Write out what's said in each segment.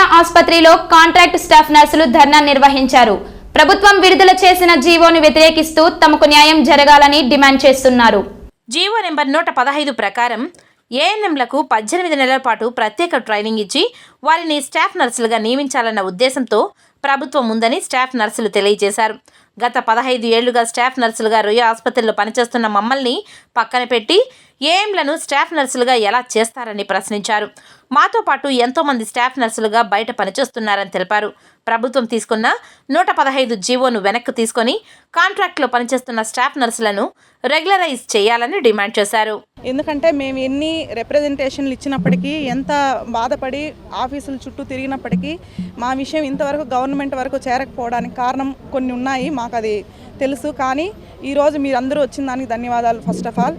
రుయా ఆసుపత్రిలో contract staff నర్సులు ధర్నా నిర్వహించారు. ప్రభుత్వం విడుదల చేసిన జీవోను వ్యతిరేకిస్తూ తమకు న్యాయం జరగాలని డిమాండ్ చేస్తున్నారు. జీవో నెంబర్ నూట పదహైదు ప్రకారం ఏఎన్ఎంలకు పద్దెనిమిది నెలల పాటు ప్రత్యేక ట్రైనింగ్ ఇచ్చి వారిని స్టాఫ్ నర్సులుగా నియమించాలన్న ఉద్దేశంతో ప్రభుత్వం ఉందని స్టాఫ్ నర్సులు తెలియజేశారు. గత పదహైదు ఏళ్ళుగా స్టాఫ్ నర్సులుగా రొయ్య ఆసుపత్రిలో పనిచేస్తున్న మమ్మల్ని పక్కన పెట్టి ఏఎంలను స్టాఫ్ నర్సులుగా ఎలా చేస్తారని ప్రశ్నించారు. మాతో పాటు ఎంతోమంది స్టాఫ్ నర్సులుగా బయట పనిచేస్తున్నారని తెలిపారు. ప్రభుత్వం తీసుకున్న నూట పదహైదు జీవోను వెనక్కి తీసుకొని కాంట్రాక్ట్లో పనిచేస్తున్న స్టాఫ్ నర్సులను రెగ్యులరైజ్ చేయాలని డిమాండ్ చేశారు. ఎందుకంటే మేము ఎన్ని రిప్రజెంటేషన్లు ఇచ్చినప్పటికీ ఎంత బాధపడి ఆఫీసుల చుట్టూ తిరిగినప్పటికీ మా విషయం ఇంతవరకు గవర్నమెంట్ వరకు చేరకపోవడానికి కారణం కొన్ని ఉన్నాయి మాకు అది తెలుసు. కానీ ఈరోజు మీరందరూ వచ్చిన దానికి ధన్యవాదాలు ఫస్ట్ ఆఫ్ ఆల్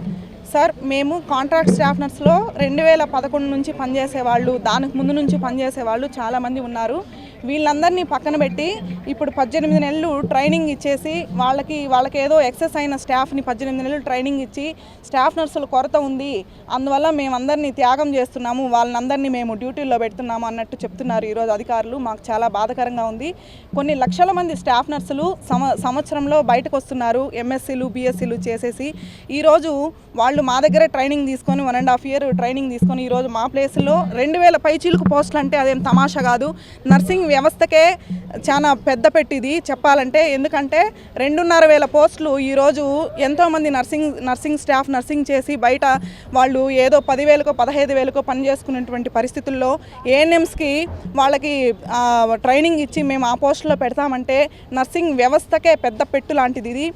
సార్ మేము కాంట్రాక్ట్ స్టాఫ్ నర్స్లో రెండు వేల పదకొండు నుంచి పనిచేసే వాళ్ళు దానికి ముందు నుంచి పనిచేసే వాళ్ళు చాలామంది ఉన్నారు. వీళ్ళందరినీ పక్కన పెట్టి ఇప్పుడు పద్దెనిమిది నెలలు ట్రైనింగ్ ఇచ్చేసి వాళ్ళకి వాళ్ళకి ఏదో ఎక్సెస్ అయిన స్టాఫ్ని పద్దెనిమిది నెలలు ట్రైనింగ్ ఇచ్చి స్టాఫ్ నర్సుల కొరత ఉంది. అందువల్ల మేమందరినీ త్యాగం చేస్తున్నాము. వాళ్ళందరినీ మేము డ్యూటీల్లో పెడుతున్నాము అన్నట్టు చెప్తున్నారు ఈరోజు అధికారులు. మాకు చాలా బాధాకరంగా ఉంది. కొన్ని లక్షల మంది స్టాఫ్ నర్సులు సంవత్సరంలో బయటకు వస్తున్నారు ఎంఎస్సీలు బీఎస్సీలు చేసేసి ఈరోజు వాళ్ళు మా దగ్గరే ట్రైనింగ్ తీసుకొని one and half year training తీసుకొని ఈరోజు మా ప్లేస్లో రెండు వేల పైచీలకు పోస్టులు అంటే అదేం తమాషా కాదు. నర్సింగ్ వ్యవస్థకే చాలా పెద్ద పెట్టిది చెప్పాలంటే. ఎందుకంటే రెండున్నర వేల పోస్టులు ఈరోజు ఎంతోమంది నర్సింగ్ నర్సింగ్ స్టాఫ్ నర్సింగ్ చేసి బయట వాళ్ళు ఏదో పదివేలకో పదహైదు వేలకో పనిచేసుకునేటువంటి పరిస్థితుల్లో ఏఎన్ఎంస్కి వాళ్ళకి ట్రైనింగ్ ఇచ్చి మేము ఆ పోస్టులో పెడతామంటే నర్సింగ్ వ్యవస్థకే పెద్ద పెట్టు లాంటిది ఇది.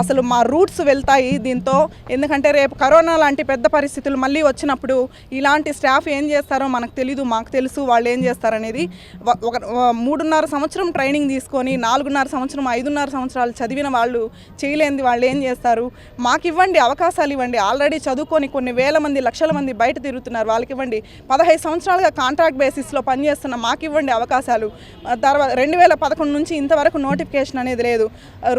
అసలు మా రూట్స్ వెళ్తాయి దీంతో. ఎందుకంటే రేపు కరోనా లాంటి పెద్ద పరిస్థితులు మళ్ళీ వచ్చినప్పుడు ఇలాంటి స్టాఫ్ ఏం చేస్తారో మనకు తెలీదు మాకు తెలుసు వాళ్ళు ఏం చేస్తారనేది. ఒక మూడున్నర సంవత్సరం ట్రైనింగ్ తీసుకొని నాలుగున్నర సంవత్సరం ఐదున్నర సంవత్సరాలు చదివిన వాళ్ళు చేయలేనిది వాళ్ళు ఏం చేస్తారు? మాకు ఇవ్వండి అవకాశాలు ఇవ్వండి. ఆల్రెడీ చదువుకొని కొన్ని వేల మంది లక్షల మంది బయట తిరుగుతున్నారు. వాళ్ళకి ఇవ్వండి పదహైదు సంవత్సరాలుగా కాంట్రాక్ట్ బేసిస్లో పనిచేస్తున్న మాకు ఇవ్వండి అవకాశాలు. తర్వాత రెండు వేల పదకొండు నుంచి ఇంతవరకు నోటిఫికేషన్ అనేది లేదు.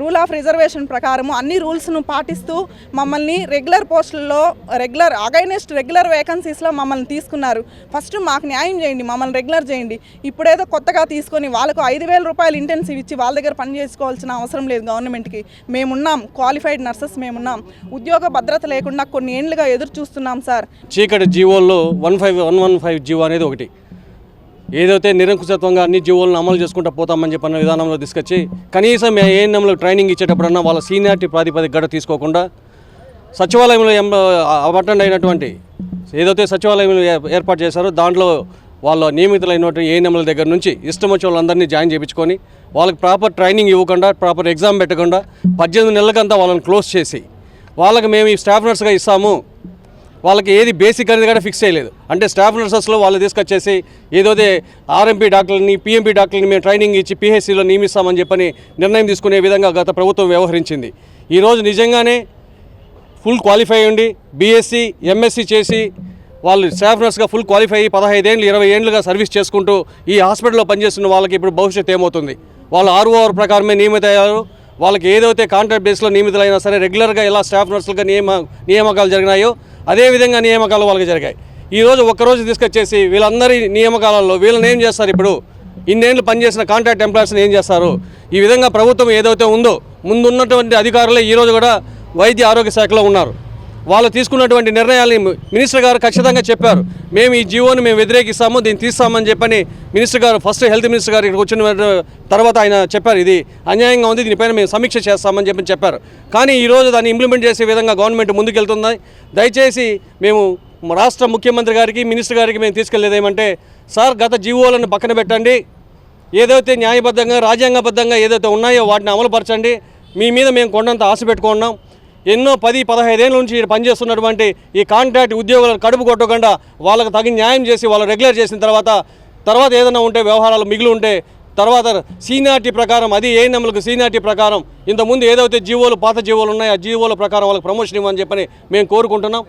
రూల్ ఆఫ్ రిజర్వేషన్ ప్రకారము అన్ని రూల్స్ను పాటిస్తూ మమ్మల్ని రెగ్యులర్ పోస్టుల్లో రెగ్యులర్ అగైనెస్ట్ రెగ్యులర్ వేకన్సీస్లో మమ్మల్ని తీసుకున్నారు. ఫస్ట్ మాకు న్యాయం చేయండి మమ్మల్ని రెగ్యులర్ చేయండి. ఇప్పుడేదో కొత్తగా తీసుకొని వాళ్ళకు ఐదు వేల రూపాయలు ఇంటెన్సివ్ ఇచ్చి వాళ్ళ దగ్గర పని చేసుకోవాల్సిన అవసరం లేదు గవర్నమెంట్కి. మేమున్నాం క్వాలిఫైడ్ నర్సెస్ మేమున్నాం. ఉద్యోగ భద్రత లేకుండా కొన్ని ఏండ్లుగా ఎదురు చూస్తున్నాం సార్. చీకటి జీవోల్లో one five one one five GO అనేది ఒకటి. ఏదైతే నిరంకుశత్వంగా అన్ని జీవోలను అమలు చేసుకుంటూ పోతామని చెప్పిన విధానంలో తీసుకొచ్చి కనీసం ఏఎన్ఎంలో ట్రైనింగ్ ఇచ్చేటప్పుడన్నా వాళ్ళ సీనియారిటీ ప్రాతిపదిక గడ తీసుకోకుండా సచివాలయంలో ఎం అటెండ్ అయినటువంటి ఏదైతే సచివాలయంలో ఏ- ఏర్పాటు చేశారో దాంట్లో వాళ్ళ నియమితులైనటువంటి ఏఎన్ఎంల దగ్గర నుంచి ఇష్టం వచ్చిన వాళ్ళందరినీ జాయిన్ చేయించుకొని వాళ్ళకి ప్రాపర్ ట్రైనింగ్ ఇవ్వకుండా ప్రాపర్ ఎగ్జామ్ పెట్టకుండా పద్దెనిమిది నెలలకంతా వాళ్ళని క్లోజ్ చేసి వాళ్ళకి మేము ఈ స్టాఫ్ నర్స్గా ఇస్తాము. వాళ్ళకి ఏది బేసిక్ అనేది కూడా ఫిక్స్ చేయలేదు. అంటే స్టాఫ్ నర్సెస్లో వాళ్ళు తీసుకొచ్చేసి ఏదోదే ఆర్ఎంపీ డాక్టర్ని పిఎంపీ డాక్టర్ని మేము ట్రైనింగ్ ఇచ్చి పిహెచ్సిలో నియమిస్తామని చెప్పని నిర్ణయం తీసుకునే విధంగా గత ప్రభుత్వం వ్యవహరించింది. ఈరోజు నిజంగానే ఫుల్ క్వాలిఫై ఉండి బీఎస్సీ ఎంఎస్సీ చేసి వాళ్ళు స్టాఫ్నర్స్గా ఫుల్ క్వాలిఫై అయ్యి పదహైదేళ్ళు ఇరవై ఏళ్ళుగా సర్వీస్ చేసుకుంటూ ఈ హాస్పిటల్లో పనిచేస్తున్న వాళ్ళకి ఇప్పుడు భవిష్యత్తు ఏమవుతుంది? వాళ్ళు ఆర్ఓఆర్ ప్రకారమే నియమితయ్యారు వాళ్ళకి ఏదైతే కాంట్రాక్ట్ బేస్లో నియమితులైనా సరే రెగ్యులర్గా ఎలా స్టాఫ్ నర్సులుగా నియమ నియామకాలు జరిగినాయో అదే విధంగా నియామకాలు వాళ్ళకి జరిగాయి. ఈరోజు ఒక్కరోజు తీసుకొచ్చేసి వీళ్ళందరి నియామకాలలో వీళ్ళని ఏం చేస్తారు ఇప్పుడు? ఇన్నేళ్ళు పనిచేసిన కాంట్రాక్ట్ ఎంప్లాయర్స్ని ఏం చేస్తారు? ఈ విధంగా ప్రభుత్వం ఏదైతే ఉందో ముందున్నటువంటి అధికారులే ఈరోజు కూడా వైద్య ఆరోగ్య శాఖలో ఉన్నారు. వాళ్ళు తీసుకున్నటువంటి నిర్ణయాల్ని మినిస్టర్ గారు ఖచ్చితంగా చెప్పారు. మేము ఈ జీవోని మేము వ్యతిరేకిస్తాము దీన్ని తీస్తామని చెప్పని మినిస్టర్ గారు ఫస్ట్ హెల్త్ మినిస్టర్ గారు ఇక్కడికి వచ్చిన తర్వాత ఆయన చెప్పారు ఇది అన్యాయంగా ఉంది దీనిపైన మేము సమీక్ష చేస్తామని చెప్పి చెప్పారు. కానీ ఈరోజు దాన్ని ఇంప్లిమెంట్ చేసే విధంగా గవర్నమెంట్ ముందుకెళ్తుంది. దయచేసి మేము రాష్ట్ర ముఖ్యమంత్రి గారికి మినిస్టర్ గారికి మేము తీసుకెళ్ళేది ఏమంటే సార్ గత జీవోలను పక్కన పెట్టండి. ఏదైతే న్యాయబద్ధంగా రాజ్యాంగబద్ధంగా ఏదైతే ఉన్నాయో వాటిని అమలుపరచండి. మీ మీద మేము కొండంత ఆశ పెట్టుకున్నాం. ఎన్నో పది పదహైదేళ్ళ నుంచి పనిచేస్తున్నటువంటి ఈ కాంట్రాక్ట్ ఉద్యోగులను కడుపు కొట్టకుండా వాళ్ళకి తగిన న్యాయం చేసి వాళ్ళు రెగ్యులర్ చేసిన తర్వాత తర్వాత ఏదైనా ఉంటే వ్యవహారాలు మిగిలి ఉంటే తర్వాత సీనియారిటీ ప్రకారం అది ఏ నెంబర్లకు సీనియారిటీ ప్రకారం ఇంతకుముందు ఏదైతే జీవోలు పాత జీవోలు ఉన్నాయో ఆ జీవోల ప్రకారం వాళ్ళకి ప్రమోషన్ ఇవ్వని చెప్పని మేము కోరుకుంటున్నాం.